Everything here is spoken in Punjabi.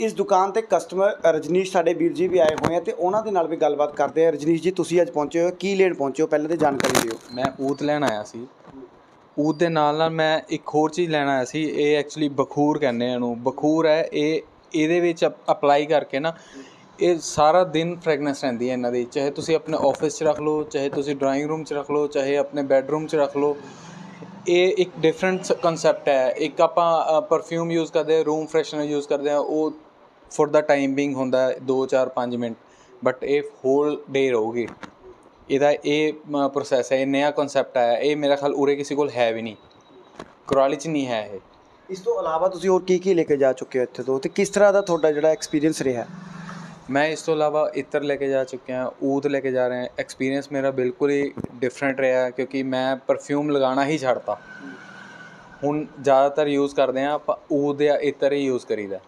ਇਸ ਦੁਕਾਨ ਤੇ ਕਸਟਮਰ ਰਜਨੀਸ਼ ਸਾਡੇ ਵੀਰ ਜੀ ਵੀ ਆਏ ਹੋਏ ਆ ਤੇ ਉਹਨਾਂ ਦੇ ਨਾਲ ਵੀ ਗੱਲਬਾਤ ਕਰਦੇ ਆ। ਰਜਨੀਸ਼ ਜੀ, ਤੁਸੀਂ ਅੱਜ ਪਹੁੰਚੇ ਹੋ। ਕੀ ਲੈਣ ਪਹੁੰਚੇ ਹੋ? ਪਹਿਲਾਂ ਤੇ ਜਾਣਕਾਰੀ ਦਿਓ। ਮੈਂ ਊਤ ਲੈਣ ਆਇਆ ਸੀ। ਊਤ ਦੇ ਨਾਲ ਨਾਲ ਮੈਂ ਇੱਕ ਹੋਰ ਚੀਜ਼ ਲੈਣ ਆਇਆ ਸੀ। ਇਹ ਐਕਚੁਅਲੀ ਬਖੂਰ ਕਹਿੰਦੇ ਆ ਇਹਨੂੰ। ਬਖੂਰ ਹੈ, ਇਹ ਇਹਦੇ ਵਿੱਚ ਅਪਲਾਈ ਕਰਕੇ ਨਾ, ਇਹ ਸਾਰਾ ਦਿਨ ਫ੍ਰੈਗਨੈਂਸ ਰਹਿੰਦੀ ਹੈ ਇਹਨਾਂ ਦੀ। ਚਾਹੇ ਤੁਸੀਂ ਆਪਣੇ ਆਫਿਸ 'ਚ ਰੱਖ ਲਓ, ਚਾਹੇ ਤੁਸੀਂ ਡਰਾਇੰਗ ਰੂਮ 'ਚ ਰੱਖ ਲਓ, ਚਾਹੇ ਆਪਣੇ ਬੈੱਡਰੂਮ 'ਚ ਰੱਖ ਲਓ। ਇਹ ਇੱਕ ਡਿਫਰੈਂਟ ਕਨਸੈਪਟ ਹੈ। ਇੱਕ ਆਪਾਂ ਪਰਫਿਊਮ ਯੂਜ਼ ਕਰਦੇ ਹਾਂ ਰੂਮ ਫਰੈਸ਼ਨਰ ਯੂਜ਼ ਕਰਦੇ ਹਾਂ, ਉਹ ਫॉर ਦਾ ਟਾਈਮ ਬਿੰਗ ਹੁੰਦਾ 2 4 5 ਮਿੰਟ। ਬਟ ਇਹ ਹੋਲ ਡੇ ਰਹੂਗੀ। ਇਹਦਾ ਇਹ ਪ੍ਰੋਸੈਸ ਹੈ, ਇਹ ਨਵਾਂ ਕਨਸੈਪਟ ਆਇਆ। ਇਹ ਮੇਰਾ ਖਿਆਲ ਉਰੇ ਕਿਸੇ ਕੋਲ ਹੈ ਵੀ ਨਹੀਂ। ਕੁਰਾਲੀ 'ਚ ਨਹੀਂ ਹੈ ਇਹ। ਇਸ ਤੋਂ ਇਲਾਵਾ ਤੁਸੀਂ ਹੋਰ ਕੀ ਕੀ ਲੈ ਕੇ ਜਾ ਚੁੱਕੇ ਹੋ ਇੱਥੇ ਤੋਂ? ਤੇ ਕਿਸ ਤਰ੍ਹਾਂ ਦਾ ਤੁਹਾਡਾ ਜਿਹੜਾ ਐਕਸਪੀਰੀਅੰਸ ਰਿਹਾ? ਮੈਂ ਇਸ ਤੋਂ ਇਲਾਵਾ ਇਤਰ ਲੈ ਕੇ ਜਾ ਚੁੱਕਿਆ ਊਦ ਲੈ ਕੇ ਜਾ ਰਹੇ ਹਾਂ ਐਕਸਪੀਰੀਅੰਸ ਮੇਰਾ ਬਿਲਕੁਲ ਹੀ ਡਿਫਰੈਂਟ ਰਿਹਾ ਕਿਉਂਕਿ ਮੈਂ ਪਰਫਿਊਮ ਲਗਾਉਣਾ ਹੀ ਛੱਡਤਾ। ਹੁਣ ਜ਼ਿਆਦਾਤਰ ਯੂਜ਼ ਕਰਦੇ ਹਾਂ ਆਪਾਂ ਊਦ ਜਾਂ ਇਤਰ ਹੀ ਯੂਜ਼ ਕਰੀਦਾ।